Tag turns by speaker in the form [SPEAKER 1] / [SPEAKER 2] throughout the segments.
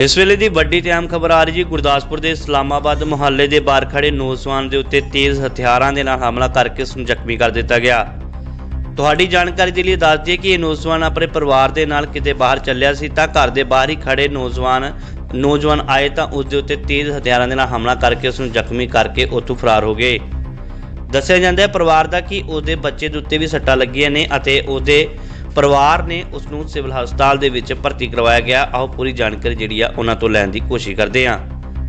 [SPEAKER 1] ਇਸ ਵੇਲੇ ਦੀ ਵੱਡੀ ਤੇ ਅਹਿਮ ਖਬਰ ਆ ਰਹੀ ਜੀ, ਗੁਰਦਾਸਪੁਰ ਦੇ ਇਸਲਾਮਾਬਾਦ ਮੁਹੱਲੇ ਦੇ ਬਾਹਰ ਖੜੇ ਨੌਜਵਾਨ ਦੇ ਉੱਤੇ ਤੇਜ਼ ਹਥਿਆਰਾਂ ਦੇ ਨਾਲ ਹਮਲਾ ਕਰਕੇ ਉਸ ਨੂੰ ਜ਼ਖਮੀ ਕਰ ਦਿੱਤਾ ਗਿਆ। ਤੁਹਾਡੀ ਜਾਣਕਾਰੀ ਦੇ ਲਈ ਦੱਸ ਦਈਏ ਕਿ ਇਹ ਨੌਜਵਾਨ ਆਪਣੇ ਪਰਿਵਾਰ ਦੇ ਨਾਲ ਕਿਤੇ ਬਾਹਰ ਚੱਲਿਆ ਸੀ, ਤਾਂ ਘਰ ਦੇ ਬਾਹਰ ਹੀ ਖੜੇ ਨੌਜਵਾਨ ਨੌਜਵਾਨ ਆਏ ਤਾਂ ਉਸ ਦੇ ਉੱਤੇ ਤੇਜ਼ ਹਥਿਆਰਾਂ ਦੇ ਨਾਲ ਹਮਲਾ ਕਰਕੇ ਉਸ ਨੂੰ ਜ਼ਖਮੀ ਕਰਕੇ ਉੱਥੋਂ ਫਰਾਰ ਹੋ ਗਏ। ਦੱਸਿਆ ਜਾਂਦਾ ਹੈ ਪਰਿਵਾਰ ਦਾ ਕਿ ਉਹਦੇ ਬੱਚੇ ਦੇ ਉੱਤੇ ਵੀ ਸੱਟਾਂ ਲੱਗੀਆਂ ਨੇ ਅਤੇ ਉਹਦੇ ਪਰਿਵਾਰ ਨੇ ਉਸ ਨੂੰ ਸਿਵਲ ਹਸਪਤਾਲ ਦੇ ਵਿੱਚ ਭਰਤੀ ਕਰਵਾਇਆ ਗਿਆ। ਆਓ ਪੂਰੀ ਜਾਣਕਾਰੀ ਜਿਹੜੀ ਆ ਉਹਨਾਂ ਤੋਂ ਲੈਣ ਦੀ ਕੋਸ਼ਿਸ਼ ਕਰਦੇ ਹਾਂ।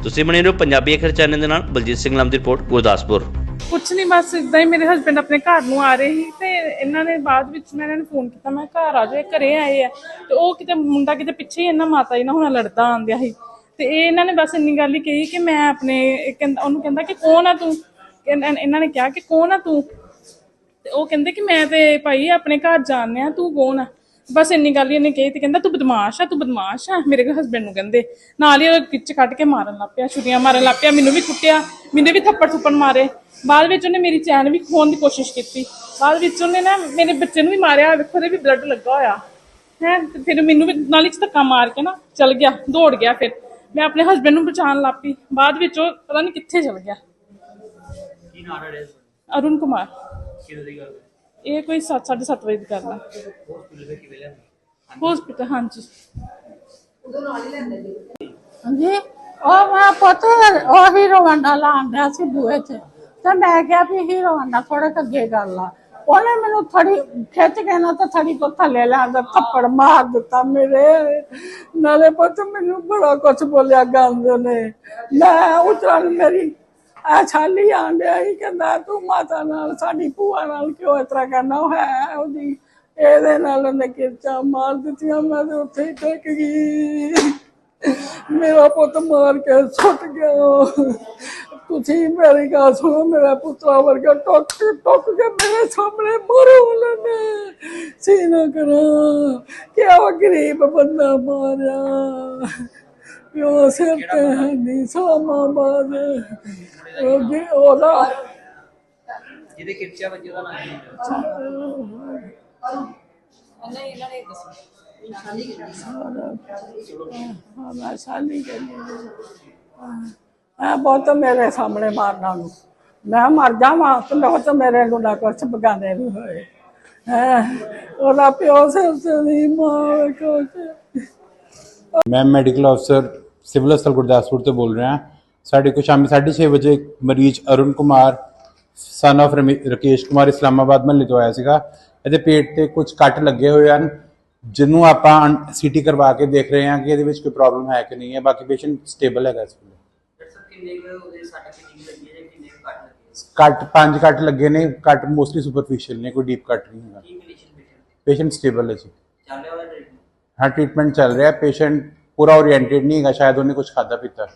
[SPEAKER 1] ਤੁਸੀਂ ਬਣੇ ਰਹੋ ਪੰਜਾਬੀ ਅਖਰ ਚੈਨਲ ਦੇ ਨਾਲ, ਬਲਜੀਤ ਸਿੰਘ ਲੰਮ ਦੀ ਰਿਪੋਰਟ, ਗੁਰਦਾਸਪੁਰ।
[SPEAKER 2] ਕੁਛ ਨਹੀਂ ਬਸ ਇਦਾਂ ਹੀ ਮੇਰੇ ਹਸਬੰਡ ਆਪਣੇ ਘਰ ਨੂੰ ਆ ਰਹੇ ਸੀ ਤੇ ਇਹਨਾਂ ਨੇ ਬਾਅਦ ਵਿੱਚ ਮੈਂ ਇਹਨਾਂ ਨੂੰ ਫੋਨ ਕੀਤਾ। ਮੈਂ ਘਰ ਆ ਜਾਓ ਘਰੇ ਆਏ ਆ। ਤੇ ਉਹ ਕਿਤੇ ਮੁੰਡਾ ਕਿਤੇ ਪਿੱਛੇ ਹੀ ਇਹਨਾਂ ਮਾਤਾ ਜੀ ਨਾਲ ਹੁਣ ਲੜਦਾ ਆਂਦਿਆ ਸੀ। ਤੇ ਇਹ ਇਹਨਾਂ ਨੇ ਬਸ ਇੰਨੀ ਗੱਲ ਹੀ ਕਹੀ ਕਿ ਮੈਂ ਆਪਣੇ ਕਹਿੰਦਾ, ਉਹਨੂੰ ਕਹਿੰਦਾ ਕਿ ਕੌਣ ਆ ਤੂੰ? ਇਹਨਾਂ ਨੇ ਕਿਹਾ ਕਿ ਕੌਣ ਆ ਤੂੰ? ਤੇ ਉਹ ਕਹਿੰਦੇ ਕਿ ਮੈਂ ਤੇ ਭਾਈ ਆਪਣੇ ਘਰ ਜਾਣਿਆ ਤੂੰ ਕੌਣ ਆ? ਬਸ ਇੰਨੀ ਗੱਲ ਹੀ ਇਹਨੇ ਕਹੀ ਤੇ ਕਹਿੰਦਾ ਤੂੰ ਬਦਮਾਸ਼ ਆ ਤੂੰ ਬਦਮਾਸ਼ ਆ। ਮੇਰੇ ਹਸਬੰਡ ਨੂੰ ਕਹਿੰਦੇ। ਨਾਲ ਹੀ ਉਹ ਕਿੱਚ ਕੱਢ ਕੇ ਮਾਰਨ ਲੱਗ ਪਿਆ ਛੁਰੀਆਂ ਮਾਰਨ ਲੱਗ ਪਿਆ ਮੈਨੂੰ ਵੀ ਕੁੱਟਿਆ ਮੈਨੂੰ ਵੀ ਥੱਪੜ ਥੁੱਪੜ ਮਾਰੇ। ਬਾਅਦ ਵਿੱਚ ਉਹਨੇ ਮੇਰੀ ਚੈਨ ਵੀ ਖੋਣ ਦੀ ਕੋਸ਼ਿਸ਼ ਕੀਤੀ। ਬਾਅਦ ਵਿੱਚ ਉਹਨੇ ਨਾ ਮੇਰੇ ਬੱਚੇ ਨੂੰ ਵੀ ਮਾਰਿਆ ਵੇਖੋ ਉਹਦੇ ਵੀ ਬਲੱਡ ਲੱਗਾ ਹੋਇਆ। ਹੈ ਤੇ ਫਿਰ ਮੈਨੂੰ ਵੀ ਨਾਲੀ ਚ ਧੱਕਾ ਮਾਰ ਕੇ ਨਾ ਚਲ ਗਿਆ ਦੌੜ ਗਿਆ ਫਿਰ। ਮੈਂ ਆਪਣੇ ਹਸਬੰਡ ਨੂੰ ਬਚਾਉਣ ਲੱਗ ਪਈ। ਬਾਅਦ ਵਿੱਚ ਉਹ ਪਤਾ ਨਹੀਂ ਕਿੱਥੇ ਚਲ ਗਿਆ।
[SPEAKER 1] ਕੀ ਨਾਮ ਹੈ
[SPEAKER 2] ਅਰੁਣ ਕੁਮਾਰ।
[SPEAKER 1] ਕਿਹਦੇ ਦੀ ਗੱਲ
[SPEAKER 2] ਇਹ ਕੋਈ 7:30 ਵਜੇ ਦੀ ਗੱਲ
[SPEAKER 1] ਹਸਪੀਟਲ ਕਿਵੇਂ
[SPEAKER 2] ਹਾਂਜੀ।
[SPEAKER 3] ਹਾਂਜੀ। ਉਹ ਮੈਂ ਪੁੱਤ ਉਹ ਹੀਰੋ ਵੰਡਾ ਲਾਉਂਦਾ ਸੀ ਬੂਹੇ 'ਚ ਤੇ ਮੈਂ ਕਿਹਾ ਵੀ ਹੀਰੋ ਵੰਡਾ ਥੋੜਾ ਕੁ ਅੱਗੇ ਕਰ ਲਾ ਉਹਨੇ ਮੈਨੂੰ ਥੜੀ ਖਿੱਚ ਕੇ ਨਾ ਤਾਂ ਥੜੀ ਤੋਂ ਥੱਲੇ ਲਿਆਂਦਾ ਥੱਪੜ ਮਾਰ ਦਿੱਤਾ ਮੇਰੇ। ਨਾਲੇ ਪੁੱਤ ਮੈਨੂੰ ਬੜਾ ਕੁਛ ਬੋਲਿਆ ਗੰਦ ਨੇ। ਮੈਂ ਉਤਰਨ ਮੇਰੀ ਆ ਛਾਲੀ ਆਂਡਿਆ ਹੀ ਕਹਿੰਦਾ ਤੂੰ ਮਾਤਾ ਨਾਲ, ਸਾਡੀ ਭੂਆ ਨਾਲ ਕਿਉਂ ਇਸ ਤਰ੍ਹਾਂ ਕਰਨਾ? ਉਹ ਹੈ ਉਹਦੀ, ਇਹਦੇ ਨਾਲ ਉਹਨੇ ਕਿਰਚਾ ਮਾਰ ਦਿੱਤੀਆਂ, ਮੈਂ ਤੇ ਉੱਥੇ ਹੀ ਟਿਕ ਗਈ। ਮੇਰਾ ਪੁੱਤ ਮਾਰ ਕੇ ਸੁੱਟ ਗਿਆ। ਤੁਸੀਂ ਮੇਰੀ ਗੱਲ ਸੁਣੋ, ਮੇਰਾ ਪੁੱਤਰਾ ਵਰਗਾ ਟੁੱਕ ਟੁੱਕ ਕੇ ਮੇਰੇ ਸਾਹਮਣੇ ਮਰੋ ਲੈਣੇ ਸੀਨਾ ਕਰਾਂ ਕਿ ਉਹ ਗਰੀਬ ਬੰਦਾ ਮਾਰਿਆ। ਪਿਓ ਸਿਰ ਤੇ ਨਹੀਂ ਸਾਮਾ ਬਾਦ ਉਹਦਾ
[SPEAKER 1] ਜਿਹਦੇ ਕਿਰਚਾ ਵੱਜੇ ਦਾ ਨਾਮ
[SPEAKER 3] ਹਾਂ ਮੈਂ ਸਾਲੀ ਕਹਿੰਦੀ ਆ ਬਹੁਤ ਮੇਰੇ ਸਾਹਮਣੇ ਮਾਰਨਾ ਨੂੰ ਮੈਂ ਮਰ ਜਾਵਾਂ ਤੇ ਬਹੁਤ ਮੇਰੇ ਨੂੰ ਨਾ ਕੁਛ ਬਗਾਨੇ ਨਹੀਂ ਹੋਏ ਹੈਂ ਉਹਦਾ ਪਿਓ ਸਿਰ ਤੇ ਨਹੀਂ, ਮਾਂ ਕੁਛ
[SPEAKER 4] ਮੈਂ ਮੈਡੀਕਲ ਅਫਸਰ ਸਿਵਲ ਹਸਪਤਾਲ ਗੁਰਦਾਸਪੁਰ ਤੋਂ ਬੋਲ ਰਿਹਾ। ਸਾਡੇ ਕੋਲ ਸ਼ਾਮੀ 6:30 ਵਜੇ ਇੱਕ ਮਰੀਜ਼ ਅਰੁਣ ਕੁਮਾਰ ਸਨ ਰਮੇ- ਰਕੇਸ਼ ਕੁਮਾਰ ਇਸਲਾਮਾਬਾਦ ਮਹੱਲੇ ਤੋਂ ਆਇਆ ਸੀਗਾ। ਇਹਦੇ ਪੇਟ ਤੇ ਕੁਝ ਕੱਟ ਲੱਗੇ ਹੋਏ ਹਨ ਜਿਹਨੂੰ ਆਪਾਂ ਸੀਟੀ ਕਰਵਾ ਕੇ ਦੇਖ ਰਹੇ ਹਾਂ ਕਿ ਇਹਦੇ ਵਿੱਚ ਕੋਈ ਪ੍ਰੋਬਲਮ ਹੈ ਕਿ ਨਹੀਂ ਹੈ। ਬਾਕੀ ਪੇਸ਼ੈਂਟ ਸਟੇਬਲ ਹੈਗਾ ਇਸ ਵੇਲੇ। ਕੱਟ ਪੰਜ ਕੱਟ ਲੱਗੇ ਨੇ ਕੱਟ ਮੋਸਟਲੀ ਸੁਪਰਫੀਸ਼ੀਅਲ ਨੇ ਕੋਈ ਡੀਪ ਕੱਟ ਨਹੀਂ ਹੈਗਾ। ਪੇਸ਼ੈਂਟ ਸਟੇਬਲ ਹੈ ਜੀ। ਹਾਂ ਟ੍ਰੀਟਮੈਂਟ ਚੱਲ ਰਿਹਾ ਪੇਸ਼ੈਂਟ ਪੂਰਾ ਓਰੀਐਂਟਡ ਨਹੀਂ ਹੈਗਾ ਸ਼ਾਇਦ ਉਹਨੇ ਕੁਝ ਖਾਦਾ ਪੀਤਾ